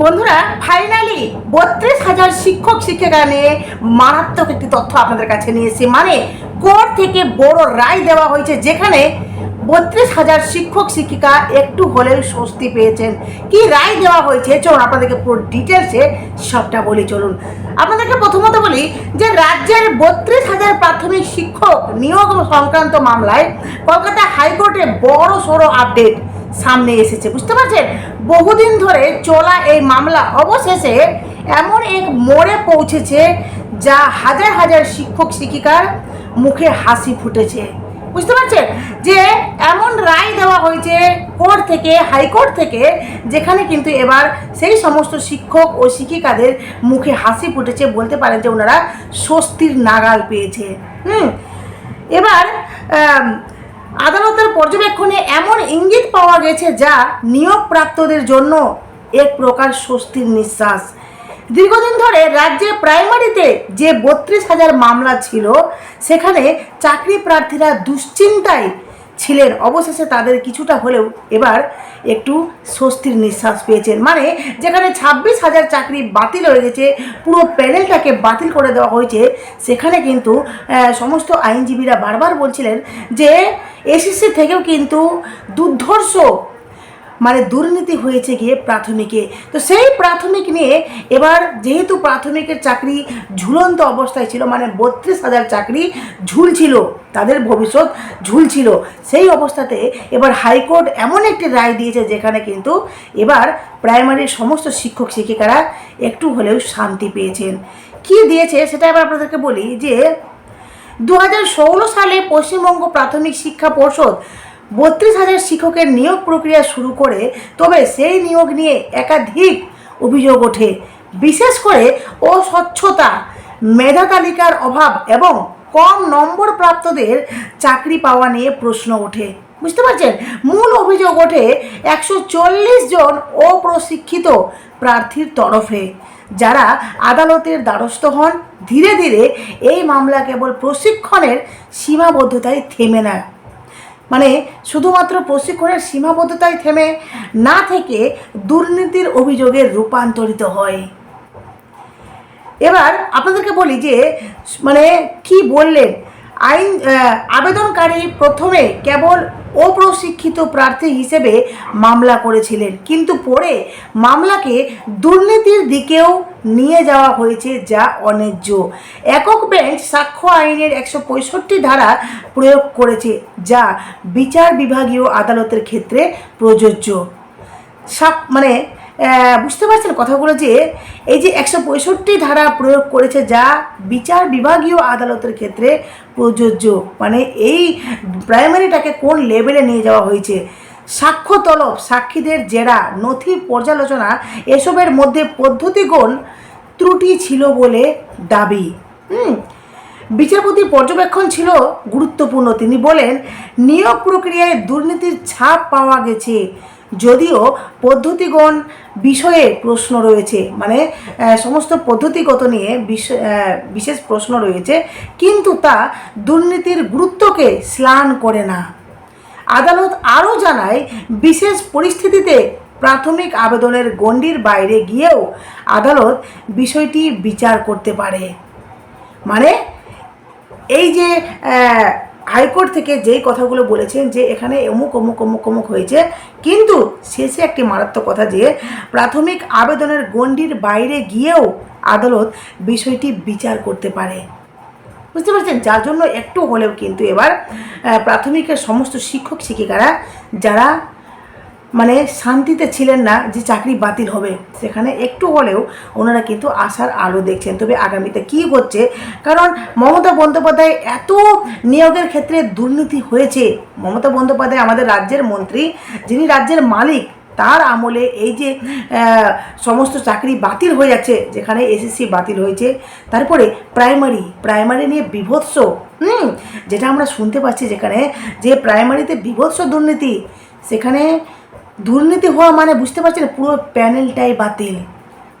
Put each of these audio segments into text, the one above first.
বন্ধুরা ফাইনালি বত্রিশ হাজার শিক্ষক শিক্ষিকা নিয়ে মারাত্মক একটি তথ্য আপনাদের কাছে নিয়ে এসেছি। মানে কোর্ট থেকে বড় রায় দেওয়া হয়েছে, যেখানে বত্রিশ হাজার শিক্ষক, শিক্ষিকা একটু হলেও স্বস্তি পেয়েছেন। কি রায় দেওয়া হয়েছে? চলুন আপনাদেরকে পুরো ডিটেলসে সবটা বলি, চলুন। আপনাদেরকে প্রথমত বলি যে, রাজ্যের বত্রিশ হাজার প্রাথমিক শিক্ষক নিয়োগ সংক্রান্ত মামলায় কলকাতা হাইকোর্টে বড় সড়ো আপডেট সামনে এসেছে, বুঝতে পারছেন? বহুদিন ধরে চলা এই মামলা অবশেষে এমন এক মোড়ে পৌঁছেছে যা হাজার হাজার শিক্ষক শিক্ষিকার মুখে হাসি ফুটেছে, বুঝতে পারছেন? যে এমন রায় দেওয়া হয়েছে কোর্ট থেকে, হাইকোর্ট থেকে, যেখানে কিন্তু এবার সেই সমস্ত শিক্ষক ও শিক্ষিকাদের মুখে হাসি ফুটেছে, বলতে পারেন যে ওনারা স্বস্তির নাগাল পেয়েছে। হুম? এবার আদালতের পর্যবেক্ষণে এমন ইঙ্গিত পাওয়া গেছে যা নিয়োগপ্রাপ্তদের জন্য এক প্রকার স্বস্তির নিঃশ্বাস। দীর্ঘদিন ধরে রাজ্যে প্রাইমারিতে যে বত্রিশ হাজার মামলা ছিল, সেখানে চাকরি প্রার্থীরা দুশ্চিন্তায় ছিলেন। অবশেষে তাদের কিছুটা হলেও এবার একটু স্বস্তির নিঃশ্বাস পেয়েছেন। মানে যেখানে ছাব্বিশ হাজার চাকরি বাতিল হয়ে গেছে, পুরো প্যানেলটাকে বাতিল করে দেওয়া হয়েছে, সেখানে কিন্তু সমস্ত আইনজীবীরা বারবার বলছিলেন যে এসএসসি থেকেও কিন্তু দুর্ধর্ষ মানে দুর্নীতি হয়েছে গিয়ে প্রাথমিকে। তো সেই প্রাথমিক নিয়ে এবার যেহেতু প্রাথমিকের চাকরি ঝুলন্ত অবস্থায় ছিল মানে বত্রিশ হাজার চাকরি ঝুলছিল, তাদের ভবিষ্যৎ ঝুলছিল, সেই অবস্থাতে এবার হাইকোর্ট এমন একটি রায় দিয়েছে যেখানে কিন্তু এবার প্রাইমারির সমস্ত শিক্ষক শিক্ষিকারা একটু হলেও শান্তি পেয়েছেন। কি দিয়েছে সেটা এবার আপনাদেরকে বলি যে দু হাজার ষোলো সালে পশ্চিমবঙ্গ প্রাথমিক শিক্ষা পর্ষদ বত্রিশ হাজার শিক্ষকের নিয়োগ প্রক্রিয়া শুরু করে, তবে সেই নিয়োগ নিয়ে একাধিক অভিযোগ ওঠে। বিশেষ করে অস্বচ্ছতা, মেধা তালিকার অভাব এবং কম নম্বর প্রাপ্তদের চাকরি পাওয়া নিয়ে প্রশ্ন ওঠে। বুঝতে পারছেন? মূল অভিযোগ ওঠে, একশো চল্লিশ জন অপ্রশিক্ষিত প্রার্থীর তরফে। যারা আদালতের দ্বারস্থ হন, ধীরে ধীরে এই মামলা কেবল প্রশিক্ষণের সীমাবদ্ধতায় থেমে না। মানে শুধুমাত্র প্রশিক্ষণের সীমাবদ্ধতায় থেমে না থেকে দুর্নীতির অভিযোগে রূপান্তরিত হয়। এবার আপনাদেরকে বলি যে মানে কি বললেন? আইন আবেদনকারী প্রথমে কেবল অপ্রশিক্ষিত প্রার্থী হিসেবে মামলা করেছিলেন। কিন্তু পরে মামলাকে দুর্নীতির দিকেও নিয়ে যাওয়া হয়েছে যা অন্যায্য। একক বেঞ্চ সাক্ষ্য আইনের একশো পঁয়ষট্টি ধারা প্রয়োগ করেছে, যা বিচার বিভাগীয় আদালতের ক্ষেত্রে প্রযোজ্য। মানে বুঝতে পারছেন কথাগুলো যে এই যে একশো পঁয়ষট্টি ধারা প্রয়োগ করেছে যা বিচার বিভাগীয় আদালতের ক্ষেত্রে প্রযোজ্য। মানে এই প্রাইমারিটাকে কোন লেভেলে নিয়ে যাওয়া হয়েছে? সাক্ষ্য তলব, সাক্ষীদের জেরা, নথি পর্যালোচনা, এসবের মধ্যে পদ্ধতিগণ ত্রুটি ছিল বলে দাবি। হুম, বিচারপতির পর্যবেক্ষণ ছিল গুরুত্বপূর্ণ। তিনি বলেন, নিয়োগ প্রক্রিয়ায় দুর্নীতির ছাপ পাওয়া গেছে। যদিও পদ্ধতিগণ বিষয়ে প্রশ্ন রয়েছে মানে সমস্ত পদ্ধতিগত নিয়ে বিশ- বিশেষ প্রশ্ন রয়েছে, কিন্তু তা দুর্নীতির গুরুত্বকে স্লান করে না। আদালত আরও জানায়, বিশেষ পরিস্থিতিতে প্রাথমিক আবেদনের গণ্ডির বাইরে গিয়েও আদালত বিষয়টি বিচার করতে পারে। মানে এই যে হাইকোর্ট থেকে যেই কথাগুলো বলেছেন যে এখানে অমুক অমুক অমুক অমুক হয়েছে, কিন্তু শেষে একটি মারাত্মক কথা যে প্রাথমিক আবেদনের গণ্ডির বাইরে গিয়েও আদালত বিষয়টি বিচার করতে পারে। বুঝতে পারছেন? যার জন্য একটু হলেও কিন্তু এবার প্রাথমিকের সমস্ত শিক্ষক শিক্ষিকারা যারা মানে শান্তিতে ছিলেন না যে চাকরি বাতিল হবে। সেখানে একটু হলেও ওনারা কিন্তু আশার আলো দেখছেন। তবে আগামীতে কি হচ্ছে? কারণ মমতা বন্দ্যোপাধ্যায় এত নিয়োগের ক্ষেত্রে দুর্নীতি হয়েছে। মমতা বন্দ্যোপাধ্যায় আমাদের রাজ্যের মন্ত্রী, যিনি রাজ্যের মালিক, তার আমলে এই যে সমস্ত চাকরি বাতিল হয়ে যাচ্ছে, যেখানে এসএসসি বাতিল হয়েছে, তারপরে প্রাইমারি প্রাইমারি নিয়ে বিভৎস, হুম, যেটা আমরা শুনতে পাচ্ছি যেখানে যে প্রাইমারিতে বিভৎস দুর্নীতি, সেখানে দুর্নীতি হওয়া মানে বুঝতে পারছেন পুরো প্যানেলটাই বাতিল।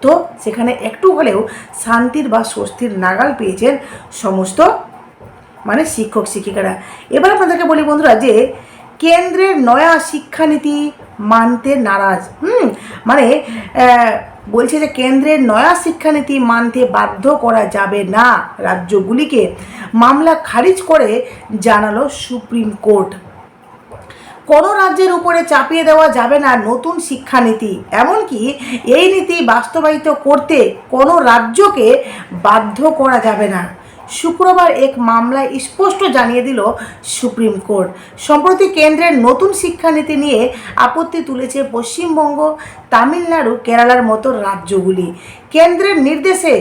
তো সেখানে একটু হলেও শান্তির বা স্বস্তির নাগাল পেয়েছেন সমস্ত মানে শিক্ষক, শিক্ষিকারা। এবার আপনাদেরকে বলি বন্ধুরা যে কেন্দ্রের নয়া শিক্ষানীতি মানতে নারাজ। হুম মানে বলছে যে কেন্দ্রের নয়া শিক্ষানীতি মানতে বাধ্য করা যাবে না রাজ্যগুলিকে। মামলা খারিজ করে জানালো সুপ্রিম কোর্ট। কোনো রাজ্যের উপরে চাপিয়ে দেওয়া যাবে না নতুন শিক্ষানীতি। এমনকি এই নীতি বাস্তবায়িত করতে কোনো রাজ্যকে বাধ্য করা যাবে না। শুক্রবার এক মামলায় স্পষ্ট জানিয়ে দিল সুপ্রিম কোর্ট। সম্প্রতি কেন্দ্রের নতুন শিক্ষানীতি নিয়ে আপত্তি তুলেছে পশ্চিমবঙ্গ, তামিলনাড়ু, কেরালার মতো রাজ্যগুলি। কেন্দ্রের নির্দেশে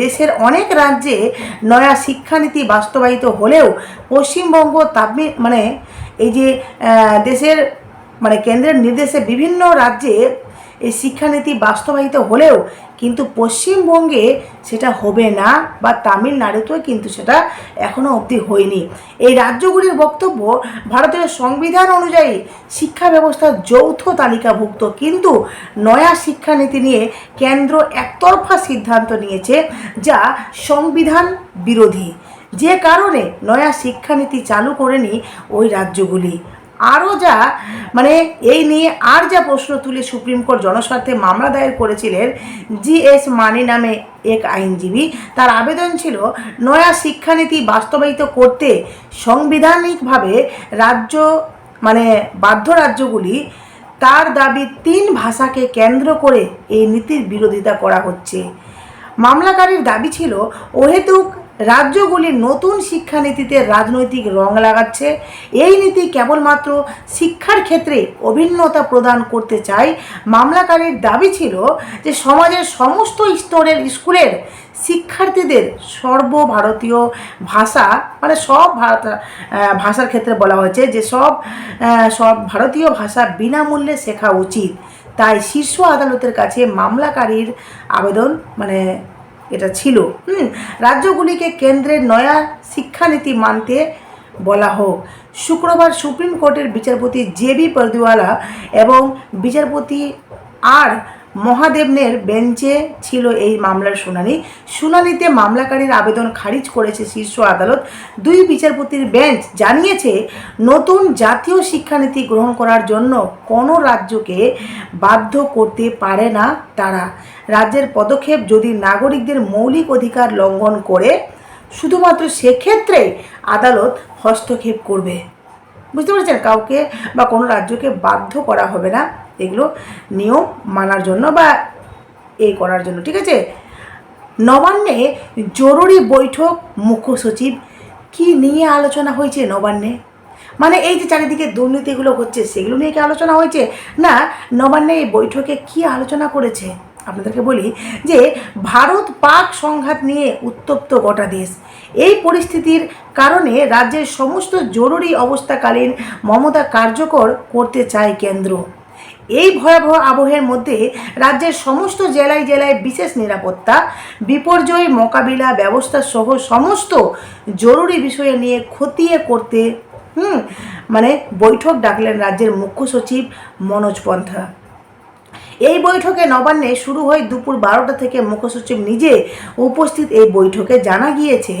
দেশের অনেক রাজ্যে নয়া শিক্ষানীতি বাস্তবায়িত হলেও পশ্চিমবঙ্গ, তামিল মানে এই যে দেশের মানে কেন্দ্রের নির্দেশে বিভিন্ন রাজ্যে এই শিক্ষানীতি বাস্তবায়িত হলেও কিন্তু পশ্চিমবঙ্গে সেটা হবে না বা তামিলনাড়ুতেও কিন্তু সেটা এখনও অবধি হয়নি। এই রাজ্যগুলির বক্তব্য ভারতের সংবিধান অনুযায়ী শিক্ষা ব্যবস্থা যৌথ তালিকাভুক্ত, কিন্তু নয়া শিক্ষানীতি নিয়ে কেন্দ্র একতরফা সিদ্ধান্ত নিয়েছে যা সংবিধান বিরোধী। যে কারণে নয়া শিক্ষানীতি চালু করেনি ওই রাজ্যগুলি। আরও যা মানে এই নিয়ে আর যা প্রশ্ন তুলে সুপ্রিম কোর্ট জনস্বার্থে মামলা দায়ের করেছিলেন জি এস মানি নামে এক আইনজীবী, তার আবেদন ছিল নয়া শিক্ষানীতি বাস্তবায়িত করতে সাংবিধানিকভাবে রাজ্য মানে বাধ্য রাজ্যগুলি তার দাবি তিন ভাষাকে কেন্দ্র করে এই নীতির বিরোধিতা করা হচ্ছে। মামলাকারীর দাবি ছিল ওহেতুক রাজ্যগুলি নতুন শিক্ষানীতিতে রাজনৈতিক রং লাগাচ্ছে। এই নীতি কেবলমাত্র শিক্ষার ক্ষেত্রে অভিন্নতা প্রদান করতে চায়। মামলাকারীর দাবি ছিল যে সমাজের সমস্ত স্তরের স্কুলের শিক্ষার্থীদের সর্বভারতীয় ভাষা মানে সব ভারত ভাষার ক্ষেত্রে বলা হয়েছে যে সব সব ভারতীয় ভাষা বিনামূল্যে শেখা উচিত। তাই শীর্ষ আদালতের কাছে মামলাকারীর আবেদন মানে এটা ছিল। হুম, রাজ্যগুলিকে কেন্দ্রের নয়া শিক্ষানীতি মানতে বলা হোক। শুক্রবার সুপ্রিম কোর্টের বিচারপতি জেবি পরদিওয়ালা এবং বিচারপতি আর মহাদেবনের বেঞ্চে ছিল এই মামলার শুনানি। শুনানিতে মামলাকারীর আবেদন খারিজ করেছে শীর্ষ আদালত। দুই বিচারপতির বেঞ্চ জানিয়েছে, নতুন জাতীয় শিক্ষানীতি গ্রহণ করার জন্য কোনো রাজ্যকে বাধ্য করতে পারে না তারা। রাজ্যের পদক্ষেপ যদি নাগরিকদের মৌলিক অধিকার লঙ্ঘন করে, শুধুমাত্র সেক্ষেত্রে আদালত হস্তক্ষেপ করবে। বুঝতে পেরেছেন? কাউকে বা কোনো রাজ্যকে বাধ্য করা হবে না। এগুলো নিয়ম মানার জন্য বা এ করার জন্য, ঠিক আছে? নবান্নে জরুরি বৈঠক মুখ্য সচিব কি নিয়ে আলোচনা হয়েছে নবান্নে? মানে এই যে চারিদিকে দুর্নীতিগুলো হচ্ছে, সেগুলো নিয়ে কি আলোচনা হয়েছে? না, নবান্নে এই বৈঠকে কি আলোচনা করেছে? আপনাদেরকে বলি যে, ভারত পাক সংঘাত নিয়ে উত্তপ্ত গোটা দেশ। এই পরিস্থিতির কারণে রাজ্যের সমস্ত জরুরি অবস্থাকালীন মমতা কার্যকর করতে চায় কেন্দ্র। এই ভয়াবহ আবহের মধ্যে রাজ্যের সমস্ত জেলায় জেলায় বিশেষ নিরাপত্তা, বিপর্যয় মোকাবিলা ব্যবস্থা সহ সমস্ত জরুরি বিষয়ে নিয়ে খতিয়ে করতে, হুম মানে বৈঠক ডাকলেন রাজ্যের মুখ্য সচিব মনোজ পন্থা। এই বৈঠকে নবান্নে শুরু হয় দুপুর বারোটা থেকে মুখ্য সচিব নিজে উপস্থিত এই বৈঠকে। জানা গিয়েছে,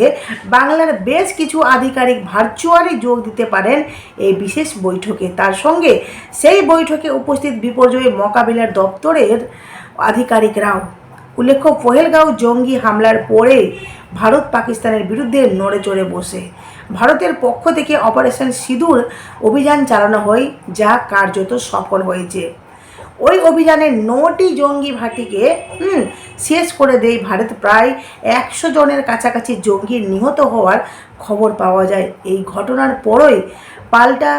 বাংলার বেশ কিছু আধিকারিক ভার্চুয়ালি যোগ দিতে পারেন এই বিশেষ বৈঠকে। তার সঙ্গে সেই বৈঠকে উপস্থিত বিপর্যয় মোকাবিলার দপ্তরের আধিকারিকরাও। উল্লেখ্য পহেলগাঁও জঙ্গি হামলার পরে ভারত পাকিস্তানের বিরুদ্ধে নড়ে চড়ে বসে। ভারতের পক্ষ থেকে অপারেশন সিঁদুর অভিযান চালানো হয়, যা কার্যত সফল হয়েছে। ওই অভিযানে নটি জঙ্গি ভাটিকে হুম, শেষ করে দেয় ভারত। প্রায় একশো জনের কাছাকাছি জঙ্গি নিহত হওয়ার খবর পাওয়া যায়। এই ঘটনার পরই পাল্টা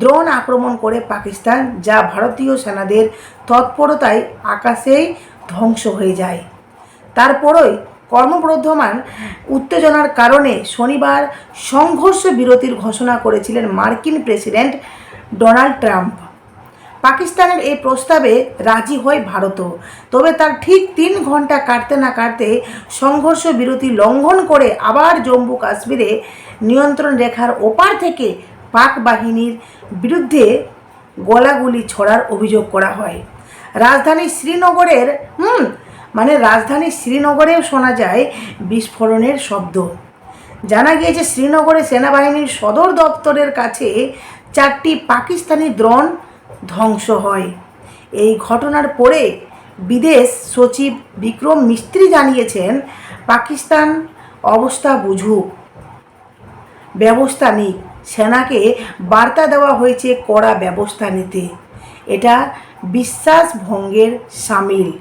ড্রোন আক্রমণ করে পাকিস্তান যা ভারতীয় সেনাদের তৎপরতায় আকাশেই ধ্বংস হয়ে যায়। তারপরই কর্মবর্ধমান উত্তেজনার কারণে শনিবার সংঘর্ষ বিরতির ঘোষণা করেছিলেন মার্কিন প্রেসিডেন্ট ডোনাল্ড ট্রাম্প। পাকিস্তানের এই প্রস্তাবে রাজি হয় ভারতও। তবে তার ঠিক তিন ঘণ্টা কাটতে না কাটতে সংঘর্ষ বিরতি লঙ্ঘন করে আবার জম্মু কাশ্মীরে নিয়ন্ত্রণ রেখার ওপার থেকে পাক বাহিনীর বিরুদ্ধে গলাগুলি ছড়ার অভিযোগ করা হয়। রাজধানী শ্রীনগরের, হুম মানে রাজধানী শ্রীনগরেও শোনা যায় বিস্ফোরণের শব্দ। জানা গিয়েছে, শ্রীনগরে সেনাবাহিনীর সদর দপ্তরের কাছে চারটি পাকিস্তানি দ্রোণ ধ্বংস হয়। এই ঘটনার পরে বিদেশ সচিব বিক্রম মিস্ত্রি জানিয়েছেন, পাকিস্তান অবস্থা বুঝুক। ব্যবস্থা নিক। সেনাকে বার্তা দেওয়া হয়েছে কড়া ব্যবস্থা নিতে। এটা বিশ্বাস ভঙ্গের সামিল।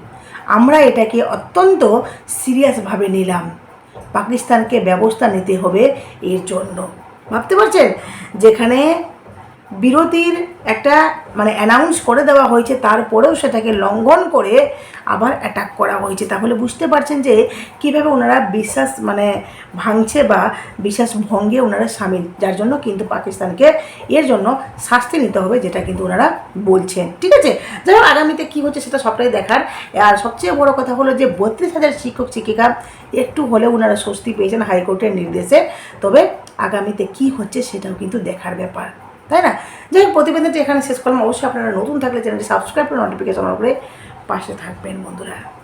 আমরা এটাকে অত্যন্ত সিরিয়াসভাবে নিলাম। পাকিস্তানকে ব্যবস্থা নিতে হবে এর জন্য। ভাবতে পারছেন? যেখানে বিরতির একটা মানে অ্যানাউন্স করে দেওয়া হয়েছে, তারপরেও সেটাকে লঙ্ঘন করে আবার অ্যাটাক করা হয়েছে। তাহলে বুঝতে পারছেন যে কীভাবে ওনারা বিশ্বাস মানে ভাঙছে বা বিশ্বাস ভঙ্গে ওনারা সামিল, যার জন্য কিন্তু পাকিস্তানকে এর জন্য শাস্তি নিতে হবে, যেটা কিন্তু ওনারা বলছেন। ঠিক আছে? যাই হোক, আগামীতে কী হচ্ছে সেটা সবটাই দেখার। আর সবচেয়ে বড় কথা হলো যে বত্রিশ হাজার শিক্ষক, শিক্ষিকা একটু হলেও ওনারা স্বস্তি পেয়েছেন হাইকোর্টের নির্দেশে। তবে আগামীতে কি হচ্ছে সেটাও কিন্তু দেখার ব্যাপার। তাই না? যাই হোক, প্রতিবেদনটি এখানে শেষ করলাম। অবশ্যই আপনারা নতুন থাকলে চ্যানেলটি সাবস্ক্রাইব করে নোটিফিকেশন করে পাশে থাকবেন বন্ধুরা।